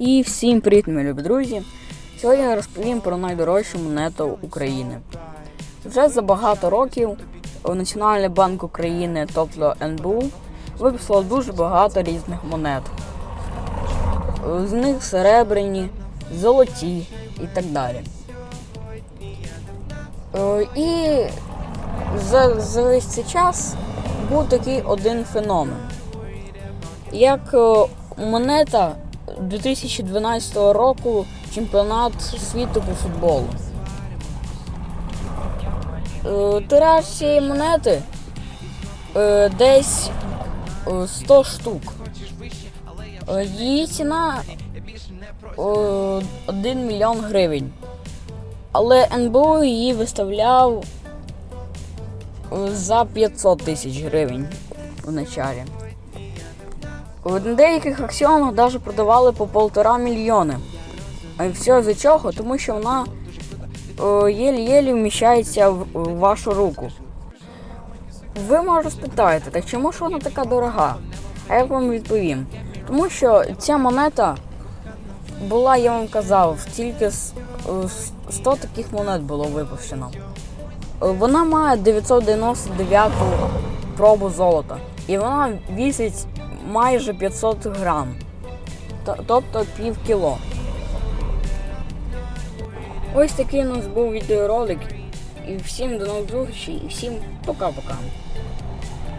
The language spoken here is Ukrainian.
І всім привіт, мої любі друзі! Сьогодні я розповім про найдорожчу монету України. Вже за багато років Національний банк України, тобто НБУ, виписав дуже багато різних монет. З них серебряні, золоті і так далі. Е, І за, за весь цей час був такий один феномен. Як е, монета 2012 року чемпіонат світу по футболу. Е, Тираж цієї монети е, десь е, 100 штук. Е, Її ціна е, 1 мільйон гривень. Але НБУ її виставляв за 500 тисяч гривень в началі. На деяких акціонах навіть продавали по полтора мільйони. А все за чого? Тому що вона е, єлі-єлі вміщається в, в вашу руку. Ви може спитаєте, так чому ж вона така дорога? А я вам відповім. Тому що ця монета була, я вам казав, тільки с- е, с- 100 таких монет було випущено. Вона має 999 пробу золота. І вона вісить майже 500 грам. Тобто пів кіло. Ось такий у нас був відеоролик. І всім до нових зустрічей, і всім пока-пока.